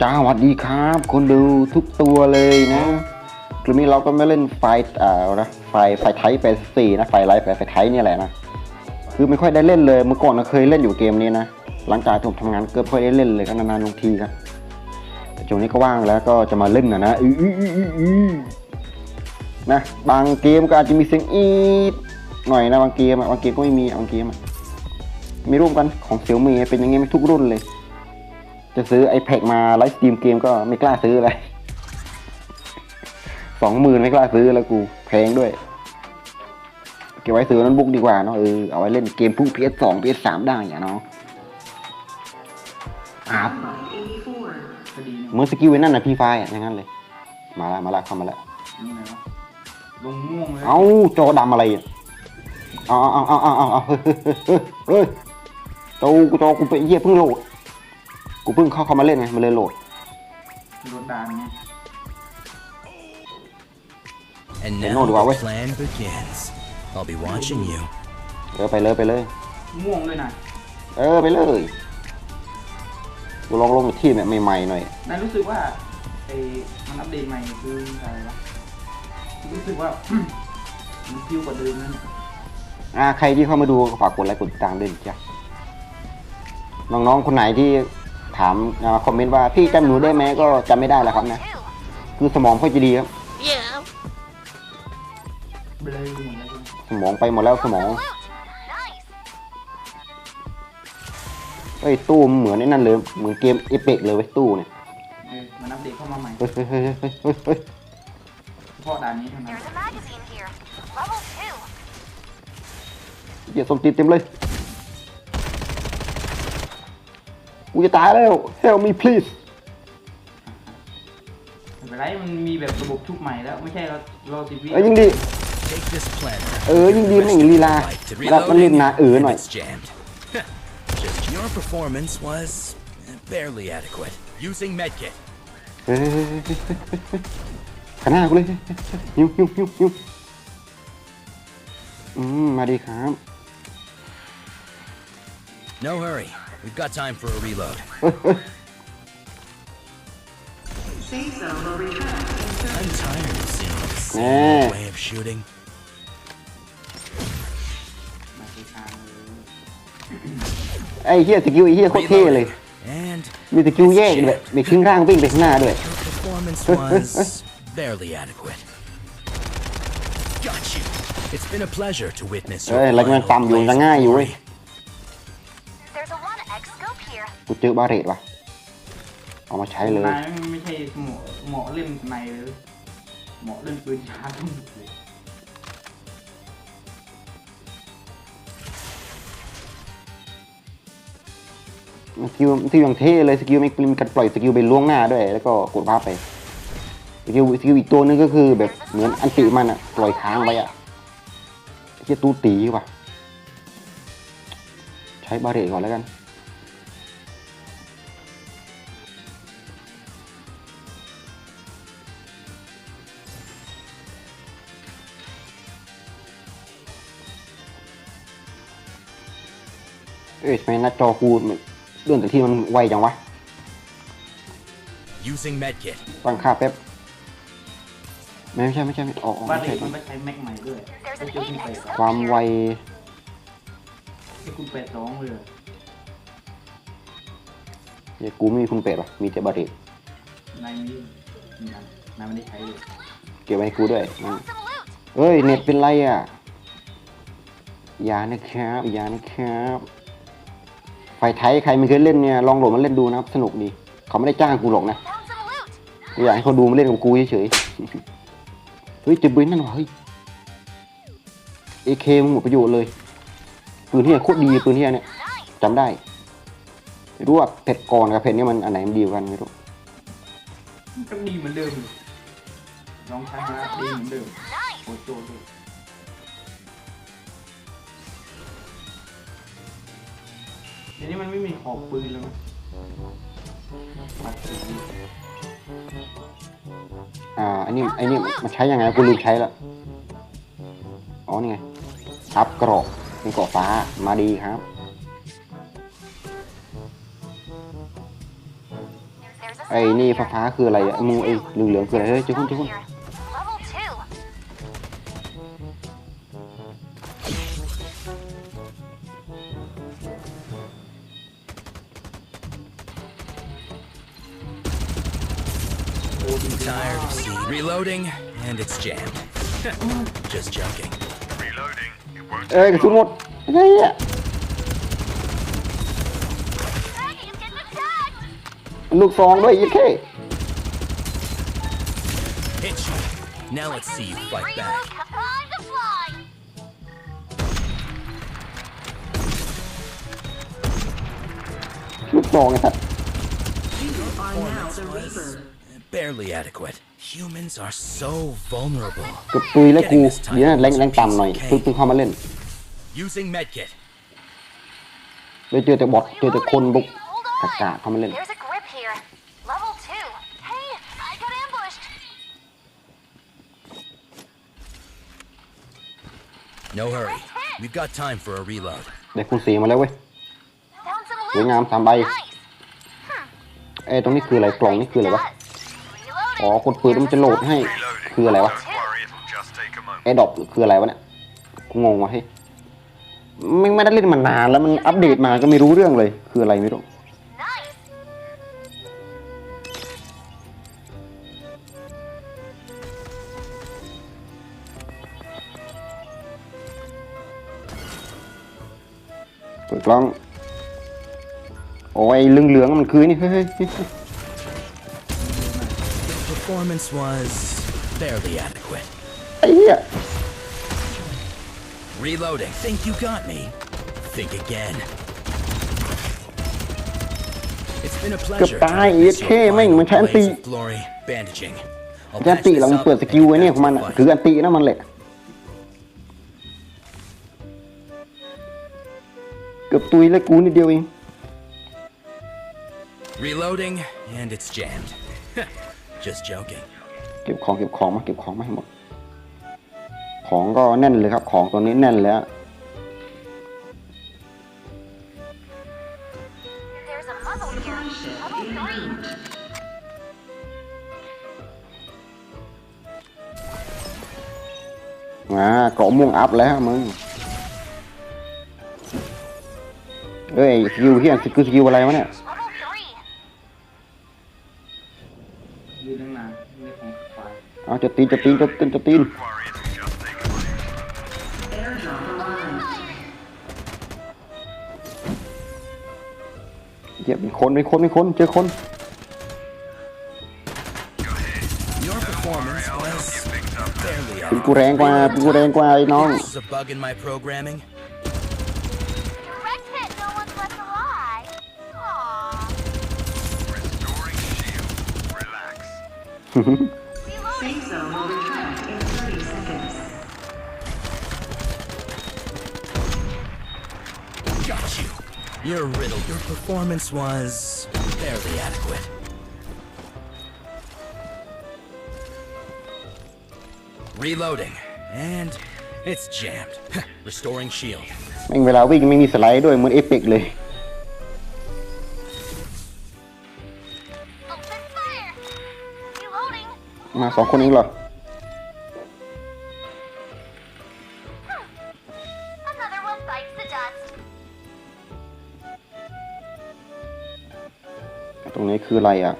จ้าสวัสดีครับ คนดูทุกตัวเลยนะคลิปนี้เราก็ไม่เล่นไฟอ่านะไฟไฟไทป์ไปสี่นะไฟล์ไลฟ์ไฟไทป์เนี่แหละนะคือไม่ค่อยได้เล่นเลยเมื่อก่อนเราเคยเล่นอยู่เกมนี้นะหลังจากที่ผมทำงานเกือบไม่ค่อยได้เล่นเลยก็นานๆลงทีครับแต่ช่วงนี้ก็ว่างแล้วก็จะมาเล่นนะนะอือนะบางเกมก็อาจจะมีเสียงอีดหน่อยนะบางเกมบางเกมก็ไม่มีบางเกมมีร่วมกันของเสี่ยวมีเป็นอย่างงี้ทุกรุ่นเลย จะซื้อ iPad มาไลฟ์สตรีมเกมก็ไม่กล้าซื้อเลยสองหมื่นไม่กล้าซื้อแล้วกูแพงด้วย เก็บไว้ซื้อโนั้นบุ๊กดีกว่าเนาะเออเอาไว้เล่นเกมพุ่ง PS2 PS3 ได้อย่าเนาะอาบคดีเนี่ยเหมือนสกิลไว้นั่นนะพี่ไฟอะอย่างนั้นเลย มาละมาละเข้ามาละยังไงวะลงม่วงเลย เอาจอดำอะไรอะเอาเอาเอาเอาเอาเอาเฮ้ยเฮ้ยเฮ้ยจอกูจอกูไปเยี่ยเพิ่งโหลด กูเพิ่งเข้าเข้ามาเล่นไงมันเลยโหลดรถดานไง And Hey, now no, do I the wait? plan begins. I'll be watching you. เออไปเลยไปเลย ม่วงด้วยนะเออไปเลยกูลองลงที่แบบใหม่ๆหน่อย นายรู้สึกว่าไอ้มันอัปเดตใหม่คืออะไรวะรู้สึกว่า มันฟิวกว่าเดิมนั่นอ่าใครที่เข้ามาดูก็ฝากกดไลค์กดติดตามด้วยนะจ้ะน้องๆคนไหนที่ ถามอ่าคอมเมนต์ว่าพี่จำหนูได้ไหมก็จำไม่ได้แล้วครับนะ คือสมองค่อยจะดีครับ Yeah. เบลอหมดแล้วใช่ไหมสมองไปหมดแล้วสมอง Nice. เอ้ยตู้มันเหมือนไอ้นั่นเลยเหมือนเกมเอเปกเลยเว้ยตู้เนี่ยเออมันอัปเดตเข้ามาใหม่เฮ้ยเฮ้ยเฮ้ยเฮ้ยเฮ้ยเฮ้ยเฉพาะด่านนี้เท่านั้น There's a magazine here. Level two. เหยียดส้มตีนเต็มเลย กูจะตายแล้ว help me please ไม่เป็นไรมันมีแบบระบบชุบใหม่แล้ว ไม่ใช่เราเราสิบวิเอ้ยยิ่งดี Take this planter. เออยิ่งดีไม่ลีลา Like to แล้วมันเล่น reloading นาเออหน่อย if it's jammed. Just your performance was barely adequate. Using medkit. เฮ้ยขางหนาดกูเลยหิวหิวหิวหิวอืมมาดีครับ No hurry. We've got time for a reload. เฮ้ยเฮ้ย I'm tired of seeing this Yeah. way of shooting. มาคือทางเลย ไอ้เฮียสกิลไอ้เฮียโคตรเท่เลย And มีสกิลแยกแบบมีครึ่งร่างวิ่งไปข้างหน้าด้วย your performance was barely adequate. Got you. It's been a pleasure to witness เอ้ย your แ กูเจอบาเรตว่ะ เอามาใช้เลยนายไม่ใช่เหมาะเหมาะเล่นในเลยเหมาะเล่นปืนช้าทั้งหมดเลยสกิลที่ยังเท่เลยสกิลไม่มีการปล่อยสกิลไปล่วงหน้าด้วย แล้วก็กดภาพไปสกิลสกิลอีกตัวนึงก็คือแบบเหมือนอันติมันอะปล่อยค้างไว้อะไอ้เฮียตูตีว่ะ ใช้บาเรตก่อนแล้วกัน เอ้ยทำไมหน้าจอกูมันเลื่อนแต่ที่มันไวจังวะ Using medkit. ตั้งค่าแป๊บไม่ใช่ไม่ใช่ไม่ออกออกบ้านไม่เด็ใช่กมันไม่ใช้แม็กใหม่ด้วย There's ไอ้ an เจ้าคุณ 8x เป็ด scope. ความไวไอ้คุณเป็ดสองเลย เดี๋ยวกูไม่มีคุณเป็ดหรอมีแต่บาเรตนายมีนายนายไม่ได้ใช้เลยเก็บไว้ให้กูด้วยอืม Found some loot. เฮ้ยเน็ตเป็นไรอะอย่านะครับอย่านะครับ ไฟไทยใครไม่เคยเล่นเนี่ยลองโหลดมาเล่นดูนะครับสนุกดีเขาไม่ได้จ้างกูหรอกนะกูอยากให้เขาดูมาเล่นกับกูเฉยๆเฮ้ยจอปืนนั่นวะเฮ้ยเอเคมันหมดประโยชน์เลยปืนที่โคตรดีปืนที่เนี่ยจำได้รู้ว่าเผ็ดก่อนกับเผ็ดนี่มันอันไหนมันดีกว่ากันไม่รู้มันก็ดีเหมือนเดิมเลองใช้มาแล้วดีเหมือนเดิม Nice. โอ้โหด้วยเดี๋ย วนี้มันไม่มีขอบปืนแล้วนะปัดปืนอ่าอันนี้อันนี้มันใช้ยังไงกูลืมใช้ละอ๋อนี่ไงอัพกรอบเป็นกรอบฟ้ามาดีครับ ไอ้นี่ here. ฟ้าคืออะไรอะมูไอ้เหลืองๆคืออะไรเฮ้ยเจ้าคุณเจ้าคุณ Tired of seeing. Reloading, and it's jammed. Just joking. Reloading. It won't เอ้ยกระสุนหมดไอ้เนี่ย Maggie is getting attacked. ลูกซองด้วยยี่เท่ Hit you. Now let's see you fight Reload. back. Time to fly. ลูกซองไอ้สัตว์ Barely adequate. Humans are so vulnerable. เกือบตุยแล้วกูเดี๋ยวนะแรงแรงต่ำหน่อยเพิ่งเพิ่งเข้ามาเล่น Using medkit. เลยเจอแต่บอทเจอแต่คนบุก Hold กากา on. เข้ามาเล่น There's a grip here. Level two. Hey, I got ambushed. No hurry. We've got time for a reload. ได้คูณสีมาแล้วเว้ย Found some สวย loot. งามสามใบ Nice. เอ้ยตรงนี้คืออะไรกล่องนี่คืออะไรวะ Reloading. อ๋อกดปืนมันจะโหลดให้คืออะไรวะไอ้ดอกคืออะไรวะเนี่ยกูงงวะเฮ้ยไม่ไม่ได้เล่นมานานแล้วมันอัปเดตมาก็ไม่รู้เรื่องเลย คืออะไรไม่รู้เปิดกล้อง โอ้ยเหลืองเหลืองๆมันคือนี่เฮ้ย Performance was barely adequate. ไอ้เหี้ย Reloading. Think you got me? Think again. It's been a เกือบ pleasure. ตาย to เอ็ด witness เค your แม่ง final มันใช้อันตี blaze of glory bandaging. I'll ยัน patch ติ this เรามัน up เปิด and ส get กิล you ไว้ back เนี่ย to ของมันอะ fight. คืออันตินะมันแหละ เกือบตุยเลยกูนิดเดียวเอง Reloading, and it's jammed. Just joking. เก็บของเก็บของมาเก็บของมาให้หมด ของก็แน่นเลยครับ ของตัวนี้แน่นเลยอะ There's a muzzle here. Level three. อ่าเกาะม่วงอัพแล้วมึงเอ้ยสกิลเฮียสกิลสกิลอะไรวะเนี่ย ยืนตั้งนานไม่ของไฟเอาจะตีนจะตีนจะตีนจะตีน Worry, it'll just take a moment. เหี้ยเป็นคนเป็นคนเป็นคนเจอคน Your performance was barely เป็น adequate. กูแรงกว่าเป็นกูแรงกว่าไอ้น้อง This is a bug in my programming. Reloading. zone will retract in 30 seconds. Got you. You're riddled. Your performance was barely adequate. Reloading, and it's jammed. Restoring shield. แม่งเวลาวิ่งไม่มีสไลด์ด้วยเหมือนเอฟเฟกต์เลย มาสองคนเองเหรอตรงนี้คืออะไรอะ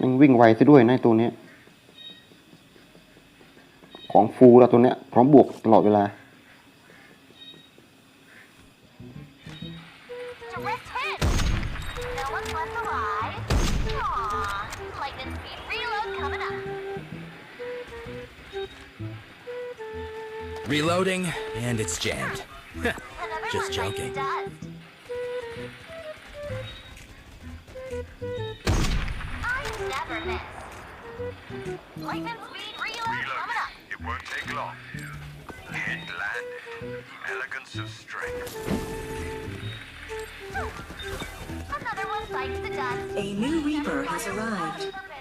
มันวิ่งไวซะด้วยในตัวนี้ของฟูเราตัวเนี้ย พร้อมบวกตลอดเวลา Reloading, and it's jammed. Just joking. Elegance of strength. Another one bites the dust. A new Reaper has arrived. Purpose.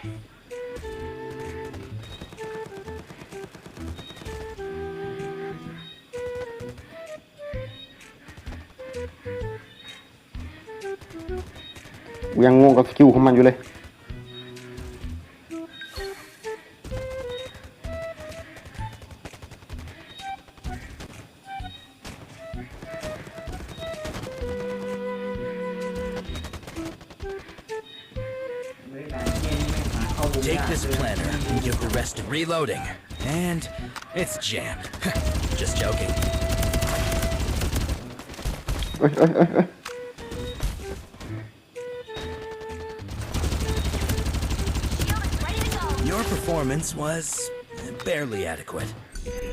กูยังงงกับสกิลของมันอยู่เลย loading. And it's jammed. Just joking. Your performance was barely adequate.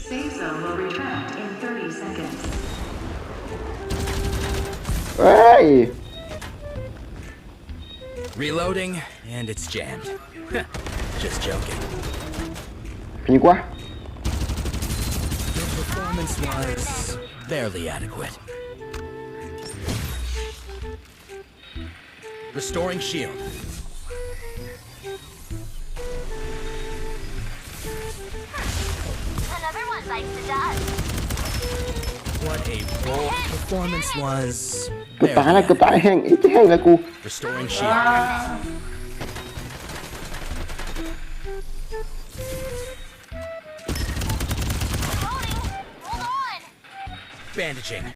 Safe zone will retract in 30 seconds. Hey! Reloading, and it's jammed. Just joking. ผีกว่า Your performance was barely adequate. Restoring shield. Another one bites the dust. What a bold performance was เกือบตาย barely แล้วเกือบต Bandaging.